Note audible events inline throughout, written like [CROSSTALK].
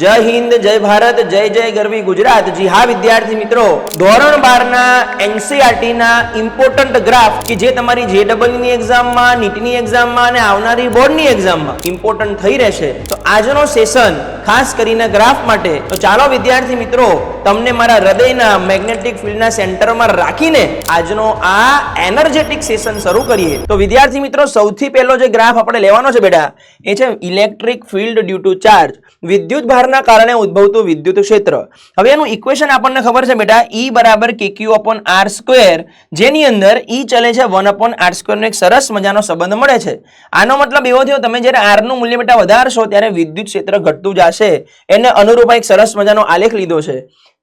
જય હિન્દ, જય ભારત, જય જય ગરવી ગુજરાત. જી હા, વિદ્યાર્થી મિત્રો, ધોરણ બાર ના એનસીઆરટી ના ઇમ્પોર્ટન્ટ ગ્રાફ કે જે તમારી જે ની એક્ઝામમાં નીટની એક્ઝામમાં અને આવનારી બોર્ડની એક્ઝામમાં ઇમ્પોર્ટન્ટ થઈ રહેશે. તો આજનો સેશન ખાસ કરીને ગ્રાફ માટે, તો ચાલો વિદ્યાર્થી મિત્રો, તમને મારા હૃદયના મેગ્નેટિક ફિલ્ડના સેન્ટરમાં રાખીને આજનો આ એનર્જેટિક સેશન શરૂ કરીએ. તો વિદ્યાર્થી મિત્રો, સૌથી પહેલો જે ગ્રાફ આપણે લેવાનો છે બેટા, એ છે electric field due to charge વિદ્યુત ભારના કારણે ઉદ્ભવતું વિદ્યુત ક્ષેત્ર. હવે એનું ઇક્વેશન આપણને ખબર છે બેટા ઈ બરાબર કેક્યુ અપોન આર સ્ક્વેર જેની અંદર ઈ ચલે છે વન અપોન આર સ્ક્વેરનો એક સરસ મજાનો સંબંધ મળે છે. આનો મતલબ એવો થયો, તમે જ્યારે આરનું મૂલ્ય બેટા વધારશો, ત્યારે વિદ્યુત ક્ષેત્ર ઘટતું જશે. એને અનુરૂપ એક સરસ મજાનો આલેખ લીધો છે.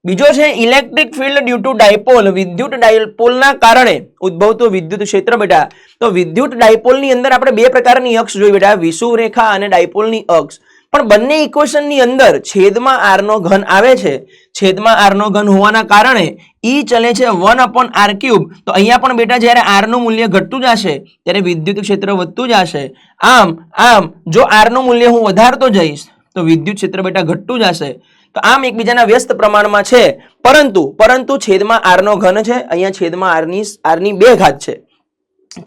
બીજો છે electric field due to dipole વિદ્યુત ડાયપોલના કારણે ઉદ્ભવતું વિદ્યુત ક્ષેત્ર બેટા. તો વિદ્યુત ડાયપોલની અંદર આપણે બે પ્રકારની અક્ષ જોઈ બેટા વિષુવ રેખા અને ડાયપોલની અક્ષ. પણ બંને ઇક્વેશનની અંદર છેદમાં આર નો ઘન આવે છે. છેદમાં આર નો ઘન હોવાના કારણે ઈ ચલે છે વન અપોન આર ક્યુબ તો અહીંયા પણ બેટા જ્યારે આરનું મૂલ્ય ઘટતું જશે, ત્યારે વિદ્યુત ક્ષેત્ર વધતું જશે. આમ આમ, જો આરનું મૂલ્ય હું વધારતો જઈશ, તો વિદ્યુત ક્ષેત્ર બેટા ઘટતું જશે. તો આમ એકબીજાના વ્યસ્ત પ્રમાણમાં છે. પરંતુ પરંતુ છેદમાં આર નો ઘન છે, અહીંયા છેદમાં આરની આરની બે ઘાત છે.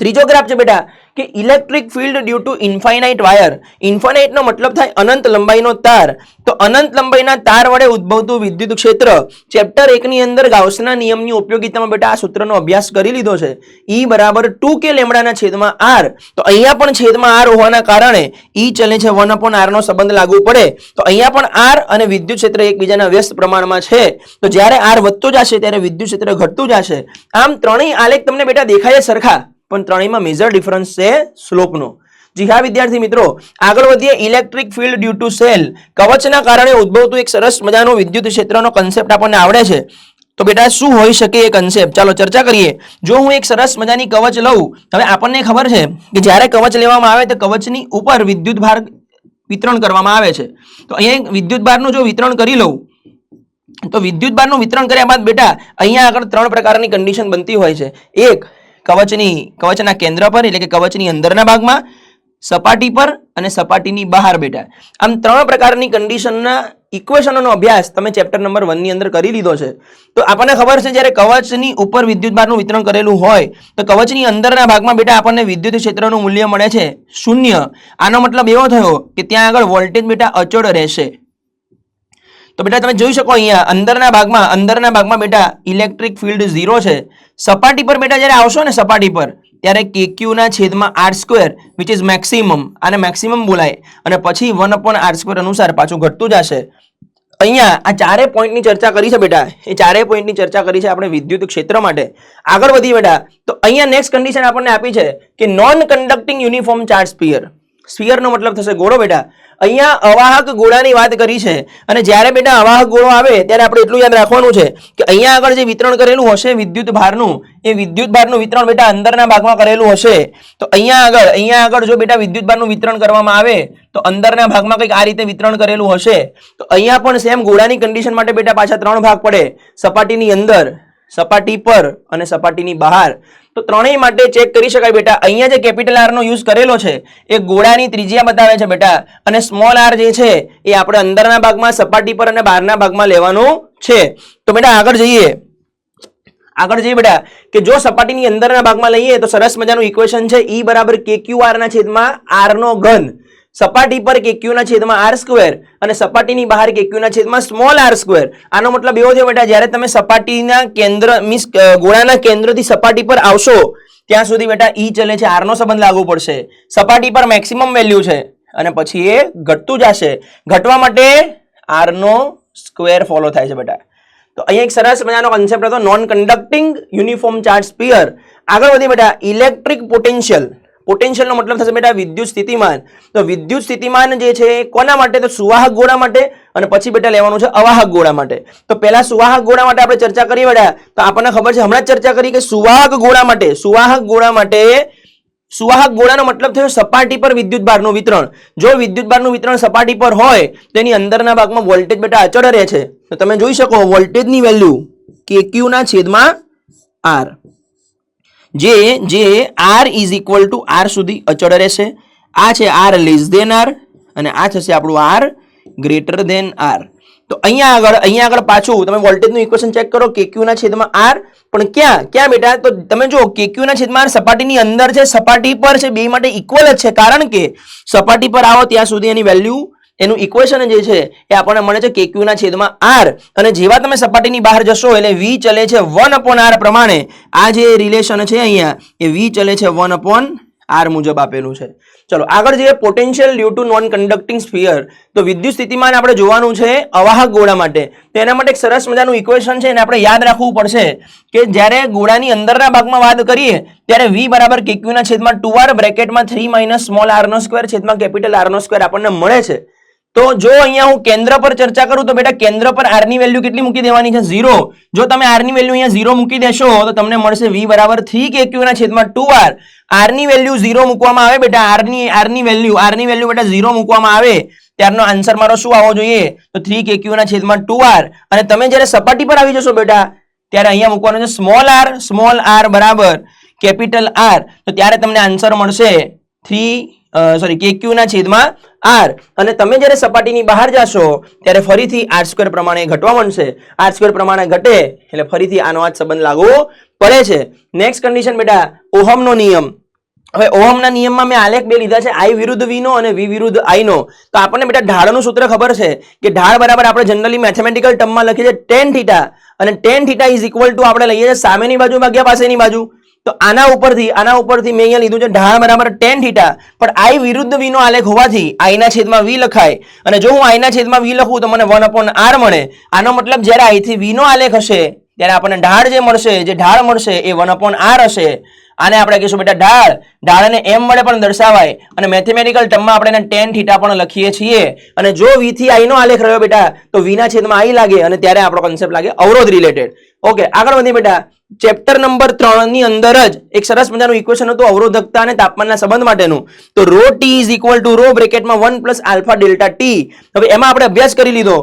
ત્રીજો ગ્રાફ છે બેટા, કે electric field due to infinite wire infinite નો મતલબ થાય અનંત લંબાઈનો તાર. તો અનંત લંબાઈના તાર વડે ઉદ્ભવતું વિદ્યુત ક્ષેત્ર ચેપ્ટર એક ની અંદર ગાઉસના નિયમની ઉપયોગિતામાં બેટા આ સૂત્રનો અભ્યાસ કરી લીધો છે. ઈ બરાબર ટુ કે લેમડાના છેદમાં આર તો અહીંયા પણ છેદમાં આર હોવાના કારણે ઈ ચલે છે વન અપોન આર નો સંબંધ લાગુ પડે. તો અહીંયા પણ આર અને વિદ્યુત ક્ષેત્ર એકબીજાના વ્યસ્ત પ્રમાણમાં છે. તો જ્યારે આર વધતો જશે, ત્યારે વિદ્યુત ક્ષેત્ર ઘટતું જશે. આમ ત્રણેય આલેખ તમને બેટા દેખાય સરખા. પણ ત્રણેયમાં મેજર ડિફરન્સ છે સ્લોપનો. જી હા, વિદ્યાર્થી મિત્રો, આગળ વધીએ electric field due to shell કવચના કારણે ઉદ્ભવતું એક સરસ મજાનો વિદ્યુત ક્ષેત્રનો કન્સેપ્ટ આપણને આવડે છે. તો બેટા, શું હોઈ શકે એ કન્સેપ્ટ ચાલો ચર્ચા કરીએ. જો હું એક સરસ મજાની કવચ લઉં, હવે આપણને ખબર છે કે જ્યારે કવચ લેવામાં આવે તો કવચની ઉપર વિદ્યુત ભાર વિતરણ કરવામાં આવે છે. તો અહીંયા વિદ્યુત ભારનું જો વિતરણ કરી લઉં, તો વિદ્યુત ભારનું વિતરણ કર્યા બાદ બેટા, અહીંયા આગળ ત્રણ પ્રકારની કન્ડિશન બનતી હોય છે. એક કવચની, કવચના કેન્દ્ર પર, એટલે કે કવચની અંદરના ભાગમાં, સપાટી પર અને સપાટીની બહાર બેટા આમ ત્રણ પ્રકારની કન્ડિશનના ઇક્વેશનોનો અભ્યાસ તમે ચેપ્ટર નંબર વનની અંદર કરી લીધો છે. તો આપણને ખબર છે, જ્યારે કવચની ઉપર વિદ્યુત ભારનું વિતરણ કરેલું હોય, તો કવચની અંદરના ભાગમાં બેટા આપણને વિદ્યુત ક્ષેત્રનું મૂલ્ય મળે છે શૂન્ય. આનો મતલબ એવો થયો કે ત્યાં આગળ વોલ્ટેજ બેટા અચળ રહેશે. તો બેટા, તમે જોઈ શકો અહીંયા, અંદરના ભાગમાં અંદરના ભાગમાં બેટા ઇલેક્ટ્રિક ફિલ્ડ ઝીરો છે. સપાટી પર બેટા, જ્યારે આવશો ને સપાટી પર, ત્યારે KQ ના છેદમાં R square which is maximum આને મેક્સિમમ બોલાય. અને પછી વન અપોન આર સ્ક્વેર અનુસાર પાછું ઘટતું જશે. અહીંયા આ ચારે પોઈન્ટની ચર્ચા કરી છે બેટા. એ ચારે પોઈન્ટની ચર્ચા કરી છે આપણે વિદ્યુત ક્ષેત્ર માટે. આગળ વધી બેટા. તો અહીંયા નેક્સ્ટ કન્ડિશન આપણને આપી છે કે non conducting uniform charge sphere સ્પિયરનો મતલબ થશે ગોળો બેટા. અહીંયા અવાહક ગોળાની વાત કરી છે અને જ્યારે બેટા અવાહક ગોળો આવે ત્યારે આપણે એટલું યાદ રાખવાનું છે કે અહીંયા આગળ જે વિતરણ કરેલું હશે વિદ્યુત ભારનું, એ વિદ્યુત ભારનું વિતરણ બેટા અંદરના ભાગમાં કરેલું હશે. તો અહીંયા આગળ અહીંયા આગળ જો બેટા વિદ્યુત ભારનું વિતરણ કરવામાં આવે, તો અંદરના ભાગમાં કંઈક આ રીતે વિતરણ કરેલું હશે. તો અહીંયા પણ સેમ ગોળાની કન્ડિશન માટે બેટા પાછા ત્રણ ભાગ પડે. સપાટીની અંદર સપાટી પર અને સપાટીની બહાર. તો ત્રણેય માટે ચેક કરી શકાય બેટા. અહીંયા જે કેપિટલ આર નો યુઝ કરેલો છે, એ ગોળાની ત્રિજ્યા બતાવે છે બેટા. અને સ્મોલ આર જે છે, એ આપણે અંદરના ભાગમાં, સપાટી પર અને બહારના ભાગમાં લેવાનું છે. તો બેટા આગળ જઈએ. આગળ જઈએ બેટા, કે જો સપાટીની અંદરના ભાગમાં લઈએ તો સરસ મજાનું ઇક્વેશન છે. ઈ બરાબર કેક્યુ આર ના છેદમાં આર નો ઘન. સપાટી પર કેક્યુ ના છેદમાં આર સ્ક્વેર અને સપાટીની બહાર કેક્યુ ના છેદમાં સ્મોલ આર સ્ક્વેર. આનો મતલબ એવો થયો બેટા, જ્યારે તમે સપાટીના કેન્દ્ર, મીન્સ ગોળાના કેન્દ્રથી સપાટી પર આવશો, ત્યાં સુધી બેટા ઈ ચલે છે આર નો સંબંધ લાગુ પડશે. સપાટી પર મેક્સિમમ વેલ્યુ છે અને પછી એ ઘટતું જશે. ઘટવા માટે આર નો સ્ક્વેર ફોલો થાય છે બેટા. તો અહીંયા એક સરસ મજાનો કન્સેપ્ટ હતો non conducting uniform charge sphere આગળ વધી બેટા ઇલેક્ટ્રિક પોટેન્શિયલ પોટેન્શિયલનો મતલબ થશે બેટા વિદ્યુત સ્થિતિમાન. તો વિદ્યુત સ્થિતિમાન જે છે, કોના માટે? તો સુવાહક ગોળા માટે અને પછી બેટા લેવાનું છે અવાહક ગોળા માટે. તો પહેલા સુવાહક ગોળા માટે આપણે ચર્ચા કરી બેટા. તો આપણને ખબર છે, હમણાં ચર્ચા કરી કે સુવાહક ગોળા માટે, સુવાહક ગોળા માટે સુવાહક ગોળાનો મતલબ થયો સપાટી પર વિદ્યુત ભારનું વિતરણ. જો વિદ્યુત ભારનું વિતરણ સપાટી પર હોય, તેની અંદરના ભાગમાં વોલ્ટેજ બેટા અચળ રહે છે. તો તમે જોઈ શકો વોલ્ટેજની વેલ્યુ KQ ના છેદમાં આર જે જે R is equal to R સુધી અચળ રહેશે. આ છે આર લેસ દેન આર અને આ થશે આપણું આર ગ્રેટર ધેન આર તો અહીંયા આગળ અહીંયા આગળ પાછું તમે વોલ્ટેજનું ઇક્વેશન ચેક કરો કેક્યુ ના છેદમાં આર પણ ક્યાં ક્યાં બેટા? તો તમે જો કેક્યુ ના છેદમાં આર સપાટીની અંદર છે, સપાટી પર છે, બે માટે ઇક્વલ જ છે. કારણ કે સપાટી પર આવો ત્યાં સુધી એની વેલ્યુ એનું ઇક્વેશન જે છે એ આપણને મળે છે કેક્યુ ના છેદમાં આર અને જેવા તમે સપાટીની બહાર જશો એટલે વી ચલે છે વન અપોન આર પ્રમાણે, આ જે રિલેશન છે અહીંયા, એ વી ચલે છે વન અપોન આર મુજબ આપેલું છે. ચલો, આગળ જે potential due to non conducting sphere તો વિદ્યુત સ્થિતિમાન આપણે જોવાનું છે અવાહક ગોળા માટે. તો એના માટે એક સરસ મજાનું ઇક્વેશન છે એને આપણે યાદ રાખવું પડશે કે જ્યારે ગોળાની અંદરના ભાગમાં વાત કરીએ, ત્યારે વી બરાબર કેક્યુના છેદમાં ટુ આર બ્રેકેટમાં થ્રી માઇનસ સ્મોલ આર નો સ્ક્વેર છેદમાં કેપિટલ આર નો સ્ક્વેર આપણને મળે છે. તો જો અહીંયા હું કેન્દ્ર પર ચર્ચા કરું તો બેટા કેન્દ્ર પર આરની વેલ્યુ કેટલી મૂકી દેવાની છે? ઝીરો જો તમે આરની વેલ્યુ અહીંયા ઝીરો મૂકી દેશો, તો તમને મળશે વી બરાબર થ્રી કે ક્યુ ના છેદમાં ટુ આર આરની વેલ્યુ ઝીરો મૂકવામાં આવે બેટા. આરની આરની વેલ્યુ આરની વેલ્યુ બેટા ઝીરો મૂકવામાં આવે. ત્યારનો આન્સર મારો શું આવવો જોઈએ? તો થ્રી કે ક્યુ ના છેદમાં ટુ આર અને તમે જ્યારે સપાટી પર આવી જશો બેટા, ત્યારે અહીંયા મૂકવાનું છે સ્મોલ આર સ્મોલ આર બરાબર કેપિટલ આર તો ત્યારે તમને આન્સર મળશે થ્રી સોરી કેક્યુ ના છેદમાં આર અને તમે જ્યારે સપાટીની બહાર જશો, ત્યારે ફરીથી આર સ્ક્વેર પ્રમાણે ઘટવા માંડશે. આર સ્ક્વેર પ્રમાણે ઘટે, એટલે ફરીથી આનો આ સંબંધ લાગુ પડે છે. નેક્સ્ટ કન્ડિશન બેટા, ઓહમનો નિયમ. હવે ઓહમના નિયમમાં મેં આલેખ બે લીધા છે આઈ વિરુદ્ધ V નો અને વી વિરુદ્ધ I નો. તો આપણને બેટા ઢાળનું સૂત્ર ખબર છે કે ઢાળ બરાબર આપણે જનરલી મેથેમેટિકલ ટર્મમાં લખીએ છીએ ટેન થીટા અને tan theta is equal to આપણે લઈએ છીએ સામેની બાજુ ભાગ્યા પાસેની બાજુ. તો આના ઉપરથી આના ઉપરથી મેં અહીંયા લીધું છે ઢાળ બરાબર ટેન થીટા. પણ આઈ વિરુદ્ધ વીનો આલેખ હોવાથી આઈના છેદમાં વી લખાય. અને જો હું આઈના છેદમાં વી લખું તો મને વન અપોન આર મળે. આનો મતલબ જ્યારે આઈથી વીનો આલેખ હશે, ત્યારે આપણને ઢાળ જે મળશે, જે ઢાળ મળશે એ વન અપોન આર હશે. આને આપણે કહીશું બેટા ઢાળ. ઢાળને એમ મળે પણ દર્શાવાય. અને મેથેમેટિકલ ટર્મમાં આપણે એને ટેન થીટા પણ લખીએ છીએ. અને જો વી થી આઈનો આલેખ રહ્યો બેટા, તો વીના છેદમાં આઈ લાગે અને ત્યારે આપણો કન્સેપ્ટ લાગે અવરોધ રિલેટેડ ઓકે આગળ વધીએ બેટા. ચેપ્ટર નંબર ત્રણની અંદર જ એક સરસ મજાનું ઇક્વેશન હતું અવરોધકતા અને તાપમાનના સંબંધ માટેનું. તો rho T is equal to rho બ્રેકેટમાં one plus alpha delta T હવે એમાં આપણે અભ્યાસ કરી લીધો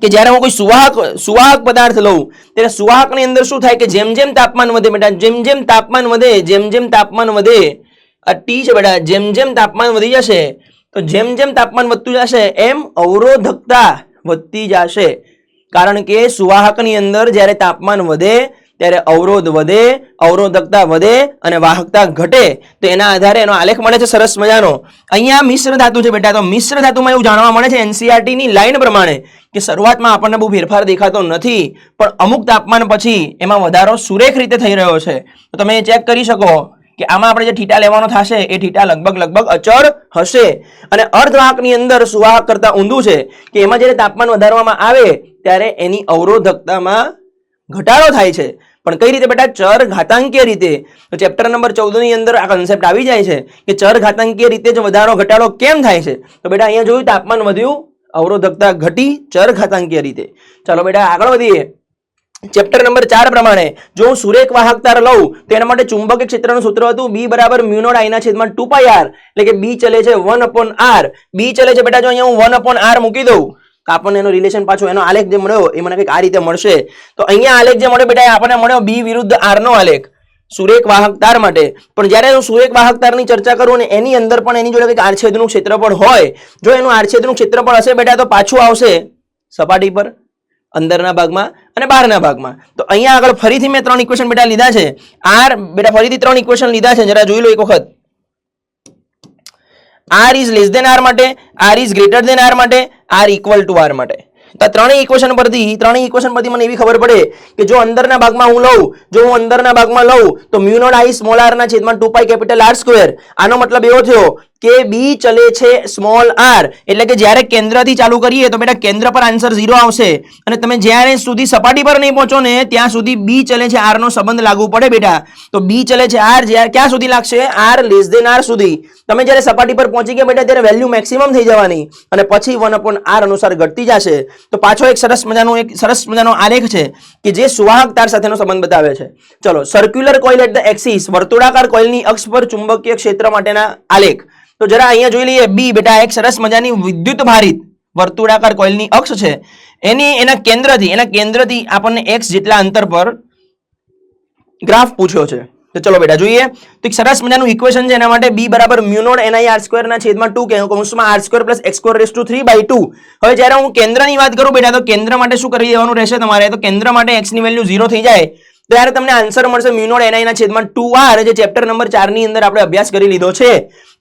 કે જ્યારે હું કોઈ સુવાહક સુવાહક પદાર્થ લઉં, ત્યારે સુવાહકની અંદર શું થાય કે જેમ જેમ તાપમાન વધે બેટા, જેમ જેમ તાપમાન વધે, જેમ જેમ તાપમાન વધે, આ ટી છે બેટા, જેમ જેમ તાપમાન વધી જશે, તો જેમ જેમ તાપમાન વધતું જશે, એમ અવરોધકતા વધતી જશે. કારણ કે સુવાહકની અંદર જ્યારે તાપમાન વધે ત્યારે અવરોધ વધે, અવરોધકતા વધે અને વાહકતા ઘટે. તો એના આધારે એનો આલેખ મળે છે સરસ મજાનો. અહીંયા મિશ્ર ધાતુ છે બેટા, તો મિશ્ર ધાતુમાં એવું જાણવા મળે છે એનસીઆરટી ની લાઈન પ્રમાણે કે શરૂઆતમાં આપણને બહુ ફેરફાર દેખાતો નથી, પણ અમુક તાપમાન પછી એમાં વધારો સુરેખ રીતે થઈ રહ્યો છે. તો તમે ચેક કરી શકો કે આમાં આપણે જે ઠીટા લેવાનો થશે, એ ઠીટા લગભગ લગભગ અચળ હશે. અને અર્ધવાહકની અંદર સુવાહક કરતા ઊંધું છે કે એમાં જ્યારે તાપમાન વધારવામાં આવે, ત્યારે એની અવરોધકતામાં ઘટાડો થાય છે. પણ કઈ રીતે બેટા? ચર ઘાતાંકીય રીતે. તો ચેપ્ટર નંબર ચૌદની અંદર આ કન્સેપ્ટ આવી જાય છે કે ચર ઘાતાંકીય રીતે જ વધારો, ઘટાડો કેમ થાય છે? તો બેટા અહીંયા જોયું તાપમાન વધ્યું, અવરોધકતા ઘટી ચર ઘાતાંકીય રીતે. ચાલો બેટા આગળ વધીએ. ચેપ્ટર નંબર ચાર પ્રમાણે, જો હું સુરેખ વાહકતા લઉં, તો એના માટે ચુંબકીય ક્ષેત્રનું સૂત્ર હતું બી બરાબર મ્યુનોડ આઈના છેદમાં ટુ પાય આર એટલે કે બી ચલે છે વન અપોન આર બી ચલે છે બેટા, જો અહીંયા હું વન અપોન આર મૂકી દઉં તો આપણને એનો રિલેશન પાછો એનો આલેખ જે મળ્યો એ મને કંઈક આ રીતે મળશે. તો અહીંયા આલેખ જે મળ્યો બેટા આપણને મળ્યો બી વિરુદ્ધ આરનો આલેખ. સુરેખ વાહક તાર માટે. પણ જ્યારે હું સુરેખ વાહક તારની ચર્ચા કરું અને એની અંદર પણ એની જોડે કંઈક આડછેદનું ક્ષેત્રફળ હોય, જો એનું આડછેદનું ક્ષેત્રફળ હશે બેટા, તો પાછું આવશે સપાટી પર, અંદરના ભાગમાં અને બહારના ભાગમાં. તો અહીંયા આગળ ફરીથી મેં ત્રણ ઇક્વેશન બેટા લીધા છે. આર, બેટા, ફરીથી ત્રણ ઇક્વેશન લીધા છે. જરા જોઈ લો એક વખત. R is less than r માટે, r is greater than r માટે, આર ઇક્વલ ટુ આર માટે. તો ત્રણેય ઇક્વેશન પરથી, ત્રણેય ઇક્વેશન પરથી મને એવી ખબર પડે કે જો અંદરના ભાગમાં હું લઉં, જો હું અંદરના ભાગમાં લઉં, તો મ્યુનોડ આઈ સ્મોલ આર ના છેદમાં two pi capital r square. આનો મતલબ એવો થયો કે બી ચલે છે સ્મોલ આર એટલે કે જ્યારે કેન્દ્રથી ચાલુ કરીએ તો બેટા કેન્દ્ર પર આન્સર ઝીરો આવશે. અને તમે જ્યારે સુધી સપાટી પર નહીં પહોંચો ને, ત્યાં સુધી બી ચલે છે આર નો સંબંધ લાગુ પડે બેટા. તો બી ચલે છે આર જ્યારે ક્યાં સુધી લાગશે? આર લેસ દેન આર સુધી. તમે જ્યારે સપાટી પર પહોંચી ગયા બેટા, ત્યારે વેલ્યુ મેક્સિમમ થઈ જવાની. અને પછી વન અપોન આર અનુસાર ઘટતી જશે. તો પાછો એક સરસ મજાનો, એક સરસ મજાનો આલેખ છે કે જે સુવાહક તાર સાથેનો સંબંધ બતાવે છે. ચલો circular coil at the axis વર્તુળાકાર કોઇલની અક્ષ પર ચુંબકીય ક્ષેત્ર માટેના આલેખ. તો જરા અહીંયા જોઈ લઈએ. બી બેટા, એક સરસ મજાની વિદ્યુત ભારિત વર્તુળાકાર કોઇલની અક્ષ છે. એની, એના કેન્દ્રથી એના કેન્દ્રથી આપણને એક્સ જેટલા અંતર પર ગ્રાફ પૂછ્યો છે. તો ચલો બેટા જોઈએ. તો એક સરસ મજાનું ઇક્વેશન છે. એના માટે બી બરાબર મ્યુનોડ એનઆઈ આર સ્ક્વેર ના છેદમાં ટુ કે કૌંસમાં r square plus x square raise to three by two. હવે જ્યારે હું કેન્દ્રની વાત કરું બેટા, તો કેન્દ્ર માટે શું કરી દેવાનું રહેશે તમારે? તો કેન્દ્ર માટે એક્સની વેલ્યુ ઝીરો થઈ જાય. ત્યારે તમને આન્સર મળશે મ્યુનોડ એનઆઈ ના છેદમાં ટુ આર, જે ચેપ્ટર નંબર ચારની અંદર આપણે અભ્યાસ કરી લીધો છે.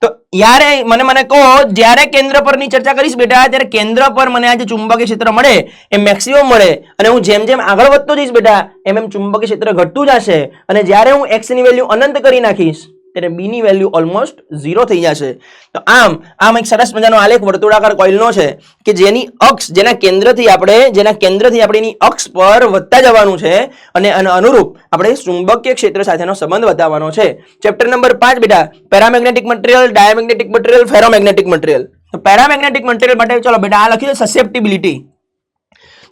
તો યારે મને મને કહો, જ્યારે કેન્દ્ર પરની ચર્ચા કરીશ બેટા, ત્યારે કેન્દ્ર પર મને આ જે ચુંબકીય ક્ષેત્ર મળે, એ મેક્સિમમ મળે. અને હું જેમ જેમ આગળ વધતો જઈશ બેટા, એમ એમ ચુંબકીય ક્ષેત્ર ઘટતું જશે. અને જ્યારે હું એક્સની વેલ્યુ અનંત કરી નાખીશ ત્યારે બીની વેલ્યુ ઓલમોસ્ટ ઝીરો થઈ જશે. તો આમ આમ એક સરસ મજાનો આલેખ વર્તુળાકાર કોઇલનો છે કે જેની અક્ષ, જેના કેન્દ્રથી આપણે, જેના કેન્દ્રથી આપણે એની અક્ષ પર વધતા જવાનું છે અને અનુરૂપ આપણે ચુંબકીય ક્ષેત્ર સાથેનો સંબંધ બતાવવાનો છે. ચેપ્ટર નંબર પાંચ, બેટા. Paramagnetic material diamagnetic material ferromagnetic material તો પેરામેગ્નેટિક મટીરિયલ માટે ચલો બેટા, આ લખી દો સસેપ્ટિબિલિટી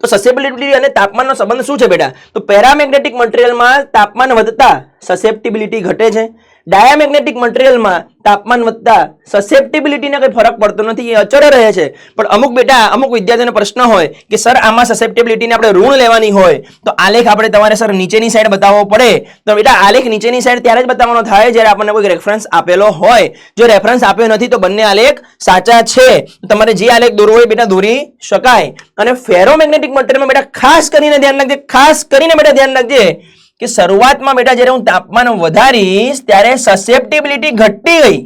તો સસેપ્ટિબિલિટી અને તાપમાનનો સંબંધ શું છે બેટા? તો પેરામેગ્નેટિક મટીરિયલમાં તાપમાન વધતા સસેપ્ટિબિલિટી ઘટે છે. ડાયામેગ્નેટિક મટીરિયલમાં તાપમાન વધતા સસેપ્ટેબિલિટીને કંઈ ફરક પડતો નથી, એ અચળ રહે છે. પણ અમુક બેટા, અમુક વિદ્યાર્થીઓને પ્રશ્ન હોય કે, સર, આમાં સસેપ્ટેબિલિટીને આપણે ઋણ લેવાની હોય, તો આલેખ આપણે તમારે, સર, નીચેની સાઈડ બતાવવો પડે. તો બેટા આલેખ નીચેની સાઈડ ત્યારે જ બતાવવાનો થાય જ્યારે આપણને કોઈ રેફરન્સ આપેલો હોય. જો રેફરન્સ આપ્યો નથી, તો બંને આલેખ સાચા છે. તમારે જે આલેખ દોરવો હોય બેટા દોરી શકાય. અને ફેરોમેગ્નેટિક મટીરિયલમાં બેટા ખાસ કરીને ધ્યાન રાખજે, ખાસ કરીને બેટા ધ્યાન રાખજે. કે શરૂઆતમાં બેટા જ્યારે હું તાપમાન વધારીશ, ત્યારે સસેપ્ટિબિલિટી ઘટતી ગઈ.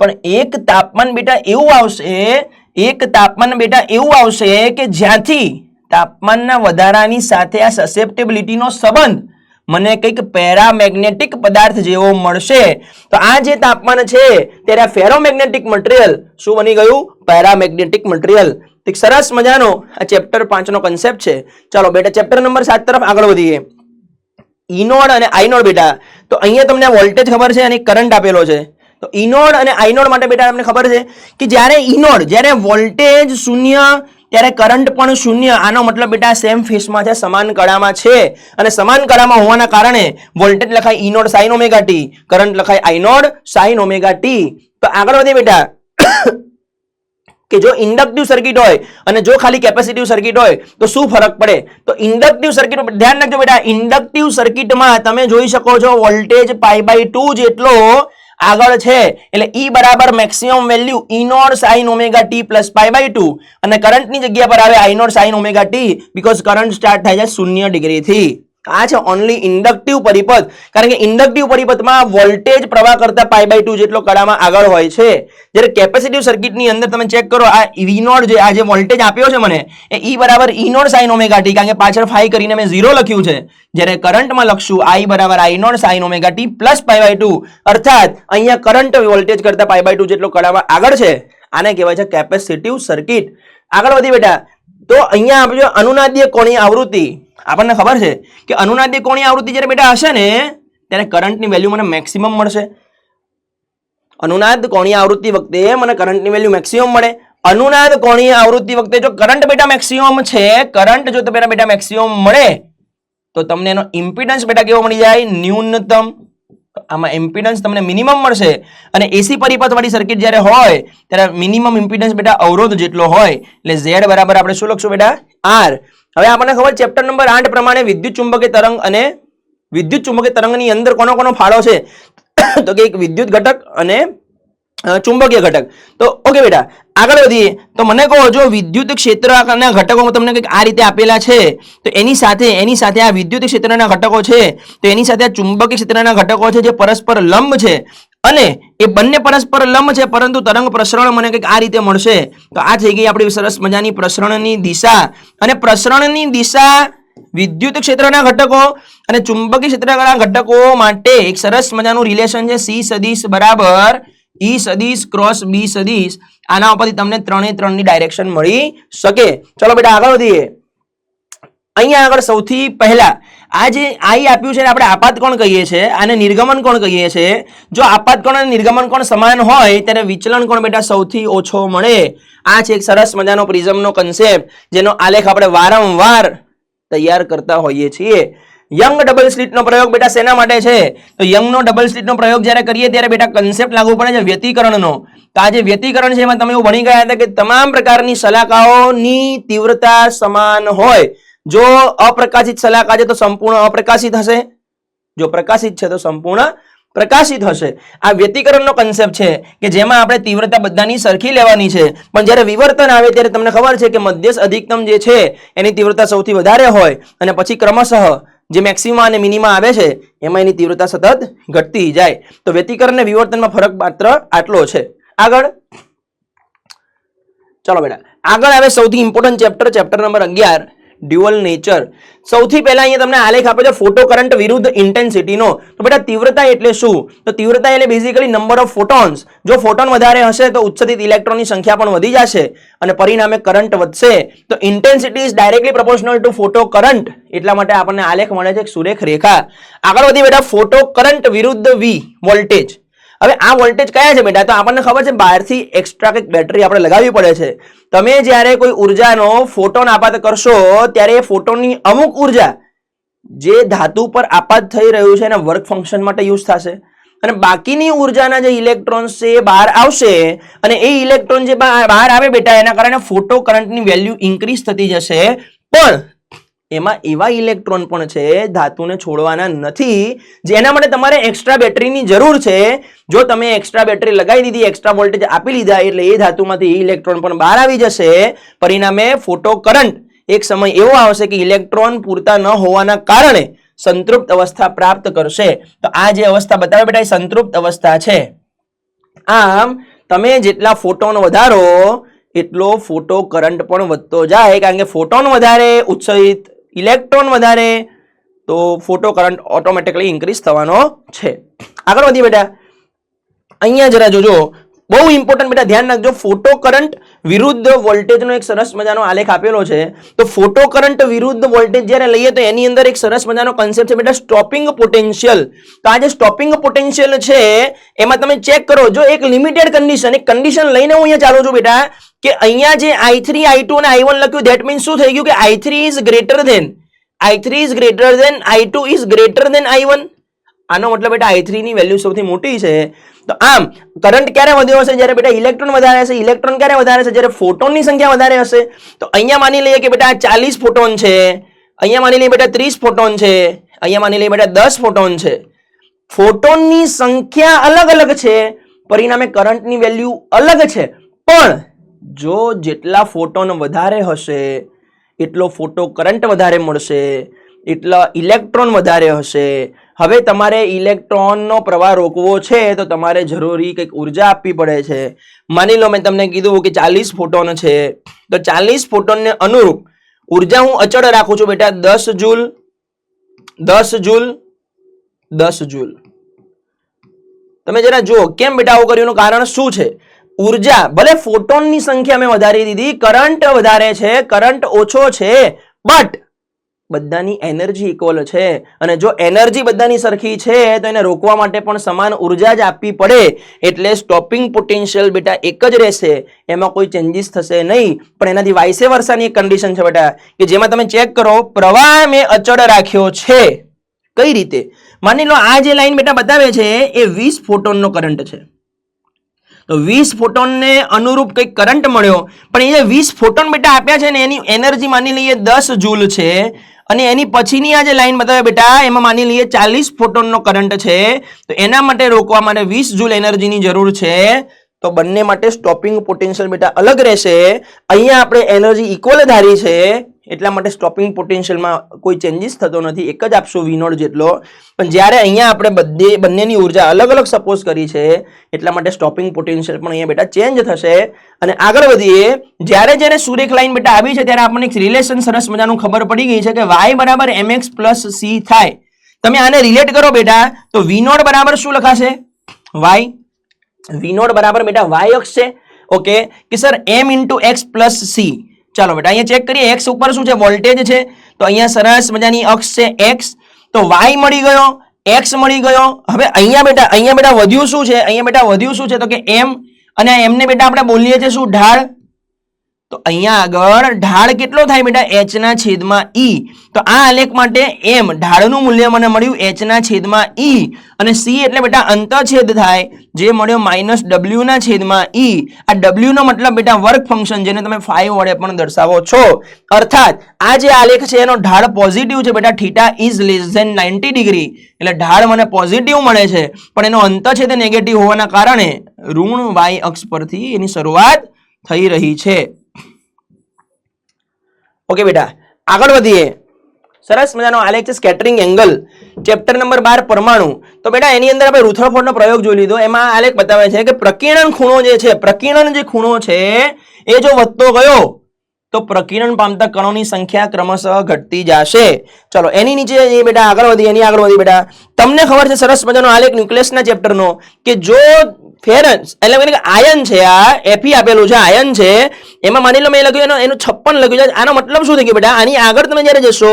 પણ એક તાપમાન બેટા એવું આવશે, એક તાપમાન બેટા એવું આવશે કે જ્યાંથી તાપમાનના વધારાની સાથે આ સસેપ્ટિબિલિટીનો સંબંધ મને કંઈક પેરામેગ્નેટિક પદાર્થ જેવો મળશે. તો આ જે તાપમાન છે, ત્યારે આ ફેરોમેગ્નેટિક મટીરિયલ શું બની ગયું? પેરામેગ્નેટિક મટીરિયલ એક સરસ મજાનો આ ચેપ્ટર પાંચનો કન્સેપ્ટ છે. ચાલો બેટા ચેપ્ટર નંબર સાત તરફ આગળ વધીએ. ઇનોડ અને આઈનોડ બેટા. તો અહીંયા તમને વોલ્ટેજ ખબર છે અને કરંટ આપેલો છે. તો ઇનોડ અને આઈનોડ માટે બેટા તમને ખબર છે કે જ્યારે ઇનોડ જ્યારે વોલ્ટેજ શૂન્ય, ત્યારે કરંટ પણ શૂન્ય. આનો મતલબ બેટા સેમ ફેસમાં છે, સમાન કળામાં છે. અને સમાન કળામાં હોવાના કારણે વોલ્ટેજ લખાય E naught sine omega t current લખાય આઈનોડ સાઇન ઓમેગા ટી તો આગળ વધીએ બેટા. કે જો ઇન્ડક્ટિવ સર્કિટ હોય અને જો ખાલી કેપેસિટિવ સર્કિટ હોય, તો શું ફરક પડે? તો ઇન્ડક્ટિવ સર્કિટ ધ્યાન રાખજો બેટા, ઇન્ડક્ટિવ સર્કિટમાં તમે જોઈ શકો છો વોલ્ટેજ પાઈ બાય ટુ જેટલો આગળ છે. એટલે ઈ બરાબર maximum value E naught sine omega t plus pi by two અને કરંટની જગ્યા પર આવે I naught sine omega t because current start થાય છે શૂન્ય ડિગ્રીથી. આ છે ઓનલી ઇન્ડક્ટિવ પરિપથ. કારણ કે ઇન્ડક્ટિવ પરિપથમાં વોલ્ટેજ પ્રવાહ કરતા પાઈ બાય ટુ જેટલો કળામાં આગળ હોય છે. જ્યારે કેપેસિટિવ સર્કિટની અંદર તમે ચેક કરો, આ વી નોટ જે આ જે વોલ્ટેજ આપ્યો છે મને, એ ઈ બરાબર E naught sine omega t કારણ કે પાછળ ફાઈ કરીને મેં ઝીરો લખ્યું છે. જ્યારે કરંટમાં લખશું આઈ બરાબર I naught sine omega t plus pi by two અર્થાત, અહીંયા કરંટ વોલ્ટેજ કરતા પાઈ બાય ટુ જેટલો કળામાં આગળ છે. આને કહેવાય છે કેપેસિટિવ સર્કિટ આગળ વધી બેટા તો અહીંયા આપણે અનુનાદ્ય કોણીય આવૃત્તિ, આપણને ખબર છે કે અનુનાદ્ય કોણીય આવૃત્તિ જ્યારે બેટા હશે ને, ત્યારે કરંટની વેલ્યુ મને મેક્સિમમ મળશે. અનુનાદ કોણીય આવૃત્તિ વખતે મને કરંટની વેલ્યુ મેક્સિમમ મળે. અનુનાદ કોણીય આવૃત્તિ વખતે જો કરંટ બેટા મેક્સિમમ છે કરંટ જો તમે બેટા મેક્સિમમ મળે, તો તમને એનો ઇમ્પિડન્સ બેટા કેવો મળી જાય? ન્યૂનતમ. આમાં ઇમ્પિડન્સ તમને મિનિમમ મળશે. અને એસી પરિપથવાળી સર્કિટ જ્યારે હોય, ત્યારે મિનિમમ ઇમ્પિડન્સ બેટા અવરોધ જેટલો હોય, એટલે ઝેડ બરાબર આપણે શું લખશું બેટા? આર હવે આપણને ખબર ચેપ્ટર નંબર આઠ પ્રમાણે વિદ્યુત ચુંબકીય તરંગ અને વિદ્યુત ચુંબકીય તરંગની અંદર કોનો કોનો ફાળો છે? [COUGHS] તો કે એક વિદ્યુત ઘટક અને ચુંબકીય ઘટક. તો ઓકે બેટા, આગળ વધીએ. તો મને કહો, જો વિદ્યુત ક્ષેત્રના ઘટકો તમને કંઈક આ રીતે આપેલા છે, તો એની સાથે એની સાથે આ વિદ્યુત ક્ષેત્રના ઘટકો છે, તો એની સાથે આ ચુંબકીય ક્ષેત્રના ઘટકો છે જે પરસ્પર લંબ છે, અને એ બંને પરસ્પર લંબ છે, પરંતુ તરંગ પ્રસરણ મને કંઈક આ રીતે મળશે. તો આ થઈ ગઈ આપણી સરસ મજાની પ્રસરણની દિશા. અને પ્રસરણની દિશા વિદ્યુત ક્ષેત્રના ઘટકો અને ચુંબકીય ક્ષેત્રના ઘટકો માટે એક સરસ મજાનું રિલેશન છે સી સદીશ બરાબર ઈ સદીશ ક્રોસ બી સદીશ આના ઉપરથી તમને ત્રણે ત્રણની ડાયરેક્શન મળી શકે. ચલો બેટા આગળ વધીએ. અહીંયા આગળ સૌથી પહેલા, આ જે આઈ આપ્યું છે ને આપણે આપાત કોણ કહીએ છીએ આને નિર્ગમન કોણ કહીએ છીએ જો આપાત કોણ અને નિર્ગમન કોણ સમાન હોય, ત્યારે વિચલન કોણ બેટા સૌથી ઓછો મળે? આ છે એક સરસ મજાનો પ્રિઝમનો કન્સેપ્ટ જેનો આલેખ આપણે વારંવાર તૈયાર કરતા હોઈએ છીએ. યંગ ડબલ સ્લિટનો પ્રયોગ બેટા શેના માટે છે? તો યંગનો ડબલ સ્લિટનો પ્રયોગ જ્યારે કરીએ ત્યારે બેટા કન્સેપ્ટ લાગુ પડે છે વ્યતિકરણનો. તો આ જે વ્યતિકરણ છે એમાં તમે એવું ભણી ગયા હતા કે તમામ પ્રકારની શલાકાઓની તીવ્રતા સમાન હોય. જો અપ્રકાશિત સલાકા છે તો સંપૂર્ણ અપ્રકાશિત હશે? જો પ્રકાશિત છે તો સંપૂર્ણ પ્રકાશિત હશે. આ વ્યતિકરણનો કન્સેપ્ટ છે કે જેમાં આપણે તીવ્રતા બધાની સરખી લેવાની છે. પણ જ્યારે વિવર્તન આવે ત્યારે તમને ખબર છે કે મધ્યસ્થ અધિકતમ જે છે, એની તીવ્રતા સૌથી વધારે હોય. અને પછી ક્રમશઃ જે મેક્સિમા અને મિનિમા આવે છે, એમાં એની તીવ્રતા સતત ઘટતી જાય. તો વ્યતિકરણ અને વિવર્તનમાં ફરક માત્ર આટલો છે. આગળ. ચલો બેટા. આગળ આવે સૌથી ઇમ્પોર્ટન્ટ ચેપ્ટર ચેપ્ટર નંબર અગિયાર. Dual nature. સૌથી પહેલા અહીંયા તમને આલેખ આપે છે ફોટો કરંટ વિરુદ્ધ ઇન્ટેન્સિટીનો. તો બેટા તીવ્રતા એટલે શું? તો તીવ્રતા એટલે બેઝિકલી નંબર ઓફ ફોટોન્સ જો ફોટોન વધારે હશે તો ઉત્સર્જિત ઇલેક્ટ્રોનની સંખ્યા પણ વધી જશે અને પરિણામે કરંટ વધશે. તો intensity is directly proportional to photo current એટલા માટે આપણને આલેખ મળે છે સુરેખ રેખા આગળ વધી બેટા ફોટો કરંટ વિરુદ્ધ વી વોલ્ટેજ હવે આ વોલ્ટેજ કયા છે બેટા? તો આપણને ખબર છે બહારથી એક્સ્ટ્રા કંઈક બેટરી આપણે લગાવવી પડે છે. તમે જ્યારે કોઈ ઉર્જાનો ફોટોન આપાત કરશો, ત્યારે એ ફોટોનની અમુક ઊર્જા જે ધાતુ પર આપાત થઈ રહ્યું છે એના વર્ક ફંક્શન માટે યુઝ થશે. અને બાકીની ઉર્જાના જે ઇલેક્ટ્રોન્સ છે એ બહાર આવશે અને એ ઇલેક્ટ્રોન જે બહાર આવે બેટા, એના કારણે ફોટો કરંટની વેલ્યુ ઇન્ક્રીઝ થતી જશે. પણ એમાં એવા ઇલેક્ટ્રોન પણ છે, ધાતુને છોડવાના નથી, જેના માટે તમારે એક્સ્ટ્રા બેટરીની જરૂર છે. જો તમે એક્સ્ટ્રા બેટરી લગાવી દીધી એક્સ્ટ્રા વોલ્ટેજ આપી લીધા, એટલે એ ધાતુમાંથી ઇલેક્ટ્રોન પણ બહાર આવી જશે. પરિણામે ફોટો કરંટ એક સમય એવો આવશે કે ઇલેક્ટ્રોન પૂરતા ન હોવાના કારણે સંતૃપ્ત અવસ્થા પ્રાપ્ત કરશે. તો આ જે અવસ્થા બતાવે બેટા, એ સંતૃપ્ત અવસ્થા છે. આમ, તમે જેટલા ફોટોન વધારો, એટલો ફોટો કરંટ પણ વધતો જાય, કારણ કે ફોટોન વધારે ઉત્સર્જિત ઇલેક્ટ્રોન વધારે, તો ફોટો કરંટ ઓટોમેટિકલી ઇન્ક્રીઝ થવાનો છે. આગળ વધી બેટા. અહીંયા જરા જોજો બહુ ઇમ્પોર્ટન્ટ બેટા, ધ્યાન રાખજો. ફોટો કરંટ વિરુદ્ધ વોલ્ટેજનો એક સરસ મજાનો આલેખ આપેલો છે. તો ફોટો કરંટ વિરુદ્ધ વોલ્ટેજ જ્યારે લઈએ તો એની અંદર એક સરસ મજાનો કન્સેપ્ટ છે બેટા સ્ટોપિંગ પોટેન્શિયલ તો આ જે સ્ટોપિંગ પોટેન્શિયલ છે, એમાં તમે ચેક કરો, જો એક લિમિટેડ કન્ડિશન એક કન્ડિશન લઈને હું અહીંયા ચાલુ છું બેટા, કે અહીંયા જે આઈ થ્રી આઈ ટુ અને આઈ વન લખ્યું ધેટ મીન્સ શું થઈ ગયું કે I three is greater than I three is greater than I two is greater than I one આનો મતલબ બેટા આઈ થ્રી ની વેલ્યુ સૌથી મોટી છે. તો આમ કરંટ ક્યારે વધ્યો હશે? જ્યારે બેટા ઇલેક્ટ્રોન વધારે હશે ઇલેક્ટ્રોન ક્યારે વધારે હશે? જ્યારે ફોટોનની સંખ્યા વધારે હશે, તો અહીંયા માની લઈએ કે બેટા ચાલીસ ફોટોન છે. અહીંયા માની લઈએ બેટા ત્રીસ ફોટોન છે. અહીંયા માની લઈએ બેટા દસ ફોટોન છે. ફોટોનની સંખ્યા અલગ અલગ છે. પરિણામે કરંટની વેલ્યુ અલગ છે. પણ જો જેટલા ફોટોન વધારે હશે, એટલો ફોટો કરંટ વધારે મળશે. એટલા ઇલેક્ટ્રોન વધારે હશે. હવે તમારે ઇલેક્ટ્રોનનો પ્રવાહ રોકવો છે તો તમારે જરૂરી કંઈક ઊર્જા આપવી પડે છે. માની લો મેં તમને કીધું કે ચાલીસ ફોટોન છે. તો ચાલીસ ફોટોનને અનુરૂપ ઊર્જા હું અચળ રાખું છું બેટા દસ જૂલ દસ જૂલ દસ જૂલ. તમે જરા જુઓ, કેમ બેટા આવું કર્યું? કારણ શું છે? ઊર્જા, ભલે ફોટોનની સંખ્યા મેં વધારી દીધી, કરંટ વધારે છે, કરંટ ઓછો છે બટ બધાની એનર્જી ઇક્વલ છે. અને જો એનર્જી બધાની સરખી છે, તો એને રોકવા માટે પણ સમાન ઊર્જા જ આપવી પડે. એટલે સ્ટોપિંગ પોટેન્શિયલ બેટા એક જ રહેશે. એમાં કોઈ ચેન્જીસ થશે નહીં. પણ એનાથી વાઇસે વર્ષાની એક કન્ડિશન છે બેટા, કે જેમાં તમે ચેક કરો, પ્રવાહ મેં અચળ રાખ્યો છે. કઈ રીતે? માની લો આ જે લાઈન બેટા બતાવે છે, એ વીસ ફોટોનનો કરંટ છે. તો વીસ ફોટોનને અનુરૂપ કંઈક કરંટ મળ્યો. પણ એ વીસ ફોટોન બેટા આપ્યા છે ને, એની એનર્જી માની લઈએ દસ જૂલ છે. અને એની પછીની આ જે લાઈન બતાવે બેટા, એમાં માની લઈએ ચાલીસ ફોટોનનો કરંટ છે. તો એના માટે રોકવા માટે વીસ જૂલ એનર્જીની જરૂર છે. તો બંને માટે સ્ટોપિંગ પોટેન્શિયલ બેટા અલગ રહેશે. અહીંયા આપણે એનર્જી ઇક્વલ ધારી છે. એટલા માટે સ્ટોપિંગ પોટેન્શિયલમાં કોઈ ચેન્જીસ થતો નથી. એક જ આપશો વિનોડ જેટલો. પણ જ્યારે અહીંયા આપણે બધે, બંનેની ઊર્જા અલગ અલગ સપોઝ કરી છે, એટલા માટે સ્ટોપિંગ પોટેન્શિયલ પણ અહીંયા બેટા ચેન્જ થશે. અને આગળ વધીએ, જ્યારે જ્યારે સુરેખ લાઈન બેટા આવી છે, ત્યારે આપણને એક રિલેશન સરસ મજાનું ખબર પડી ગઈ છે કે વાય બરાબર એમએક્સ પ્લસ સી થાય. તમે આને રિલેટ કરો બેટા, તો વિનોડ બરાબર શું લખાશે? વાય વિનોડ બરાબર બેટા વાય અક્ષ છે. ઓકે કે sir m into x plus c ચાલો બેટા, અહીંયા ચેક કરીએ એક્સ ઉપર શું છે? વોલ્ટેજ છે. તો અહીંયા સરસ મજાની અક્ષ છે એક્સ તો વાય મળી ગયો એક્સ મળી ગયો. હવે અહીંયા બેટા અહીંયા બેટા વધ્યું શું છે? અહીંયા બેટા વધ્યું શું છે? તો કે એમ અને એમને બેટા આપણે બોલીએ છીએ શું? ઢાળ. તો અહીંયા આગળ ઢાળ કેટલો થાય બેટા? એચ ના છેદમાં ઈ તો આ આલેખ માટે એમ ઢાળનું મૂલ્ય મને મળ્યું એચ ના છેદમાં ઈ અને સી એટલે બેટા અંતછેદ થાય, જે મળ્યો માઇનસ ડબલ્યુ ના છેદમાં ઈ આ ડબલ્યુ નો મતલબ બેટા વર્ક ફંક્શન, જેને તમે ફાઈવ વડે પણ દર્શાવો છો. અર્થાત, આ જે આલેખ છે એનો ઢાળ પોઝિટિવ છે બેટા. Theta is less than 90 degree એટલે ઢાળ મને પોઝિટિવ મળે છે, પણ એનો અંતછેદ નેગેટિવ હોવાના કારણે ઋણ વાય અક્ષ પરથી એની શરૂઆત થઈ રહી છે. ઓકે બેટા. આગળ વધીએ. સરસ મજાનો આલેખ છે સ્કેટરિંગ એંગલ ચેપ્ટર નંબર બાર પરમાણુ. તો બેટા, એની અંદર આપણે રૂથરફોર્ડનો પ્રયોગ જોઈ લીધો. એમાં આ બતાવે છે કે પ્રકીર્ણન ખૂણો જે છે પ્રકીર્ણન જે ખૂણો છે, એ જો વધતો ગયો, તો પ્રકીર્ણન પામતા કણોની સંખ્યા ક્રમશઃ ઘટતી જશે. ચલો, એની નીચે એ બેટા, આગળ વધી એની આગળ વધી બેટા. તમને ખબર છે સરસ મજાનો આલેખ ન્યુક્લિયસના ચેપ્ટરનો કે જો ફેરન્સ એટલે કે આયન છે આ એફી આપેલું છે આયન છે. એમાં માની લો મેં લખ્યું એનો, એનું છપ્પન લખ્યું છે. આનો મતલબ શું થઈ ગયું બેટા? આની આગળ તમે જ્યારે જશો,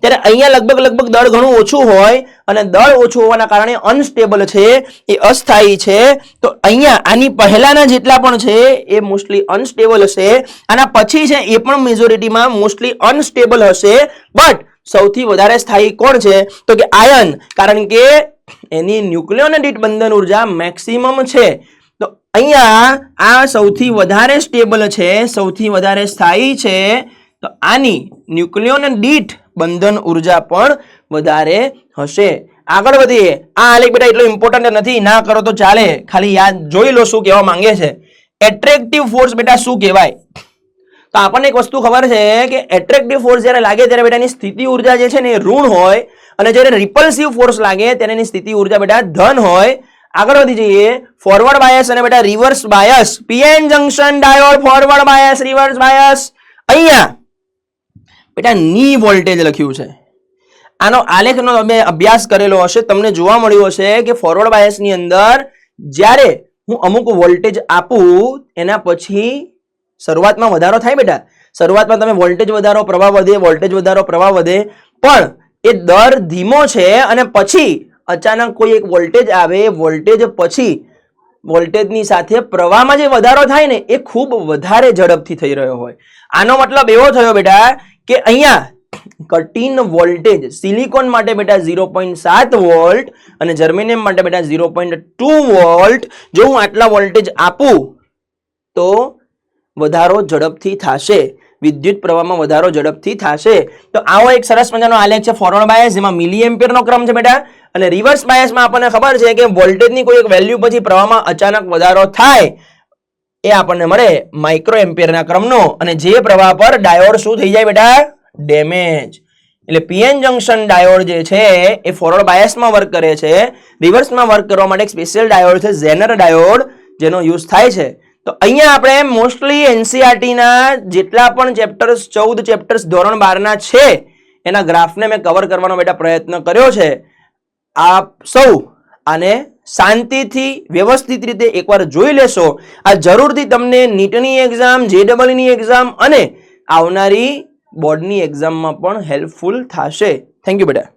ત્યારે અહીંયા લગભગ લગભગ દળ ઘણું ઓછું હોય અને દળ ઓછું હોવાના કારણે અનસ્ટેબલ છે, એ અસ્થાયી છે. તો અહીંયા આની પહેલાના જેટલા પણ છે, એ મોસ્ટલી અનસ્ટેબલ હશે. આના પછી છે, એ પણ મેજોરિટીમાં મોસ્ટલી અનસ્ટેબલ હશે. બટ સૌથી વધારે સ્થાયી કોણ છે? તો કે આયન કારણ કે એની ન્યુક્લિયોનેડિટ બંધન ઊર્જા મેક્સિમમ છે. તો અહીંયા આ સૌથી વધારે સ્ટેબલ છે, સૌથી વધારે સ્થાયી છે. તો આની ન્યુક્લિયોનેડિટ બંધન ઊર્જા પણ વધારે હશે. આગળ વધીએ. આ આલેખ બેટા એટલો ઇમ્પોર્ટન્ટ નથી. ના કરો તો ચાલે. ખાલી યાદ જોઈ લો શું કહેવા માંગે છે. એટ્રેક્ટિવ ફોર્સ બેટા શું કહેવાય? તો આપણને એક વસ્તુ ખબર છે કે એટ્રેક્ટિવ ફોર્સ જ્યારે લાગે ત્યારે બેટા એની સ્થિતિ ઊર્જા જે છે ને ઋણ હોય અને જ્યારે રિપલ્સિવ ફોર્સ લાગે ત્યારે એની સ્થિતિ ઊર્જા બેટા ધન હોય. આગળ વધી જઈએ. ફોરવર્ડ બાયસ અને બેટા reverse bias PN junction diode forward bias reverse bias અહીંયા બેટા ની વોલ્ટેજ લખ્યું છે. આનો આલેખનો તમે અભ્યાસ કરેલો હશે. તમને જોવા મળ્યું હશે કે ફોરવર્ડ બાયસની અંદર જ્યારે હું અમુક વોલ્ટેજ આપું, એના પછી શરૂઆતમાં વધારો થાય બેટા. શરૂઆતમાં તમે વોલ્ટેજ વધારો, પ્રવાહ વધે, વોલ્ટેજ વધારો, પ્રવાહ વધે. પણ એ દર ધીમો છે અને પછી અચાનક કોઈ એક વોલ્ટેજ આવે, વોલ્ટેજ પછી વોલ્ટેજની સાથે પ્રવાહમાં જે વધારો થાય ને, એ ખૂબ વધારે ઝડપથી થઈ રહ્યો હોય. આનો મતલબ એવો થયો બેટા કે અહીંયા કટીન વોલ્ટેજ સિલિકોન માટે બેટા ઝીરો પોઈન્ટ સાત વોલ્ટ અને જર્મેનિયમ માટે બેટા ઝીરો પોઈન્ટ ટુ વોલ્ટ. જો હું આટલા વોલ્ટેજ આપું તો વધારો ઝડપથી થશે. વિદ્યુત પ્રવાહમાં વધારો ઝડપથી થશે. તો આવો એક સરસ મજાનો આલેખ છે ફોરવર્ડ બાયસ જેમાં મિલી એમ્પિયરનો ક્રમ છે બેટા. અને રિવર્સ બાયસમાં આપણને ખબર છે કે વોલ્ટેજની કોઈ એક વેલ્યુ પછી પ્રવાહમાં અચાનક વધારો થાય. એ આપણને મળે માઇક્રો એમ્પિયરના ક્રમનો. અને જે પ્રવાહ પર ડાયોડ શું થઈ જાય બેટા? ડેમેજ એટલે પીએન જંકશન ડાયોડ જે છે, એ ફોરવર્ડ બાયસમાં વર્ક કરે છે. રિવર્સમાં વર્ક કરવા માટે એક સ્પેશિયલ ડાયોડ છે ઝેનર ડાયોડ જેનો યુઝ થાય છે. તો અહીંયા આપણે મોસ્ટલી એનસીઆરટીના જેટલા પણ ચેપ્ટર્સ ચૌદ ચેપ્ટર્સ ધોરણ બારના છે, એના ગ્રાફને મેં કવર કરવાનો બેટા પ્રયત્ન કર્યો છે. આપ સૌ આને શાંતિથી, વ્યવસ્થિત રીતે એકવાર જોઈ લેશો. આ જરૂરથી તમને નીટની એક્ઝામ જેડબલની એક્ઝામ અને આવનારી બોર્ડની એક્ઝામમાં પણ હેલ્પફુલ થશે. થેન્ક યુ બેટા.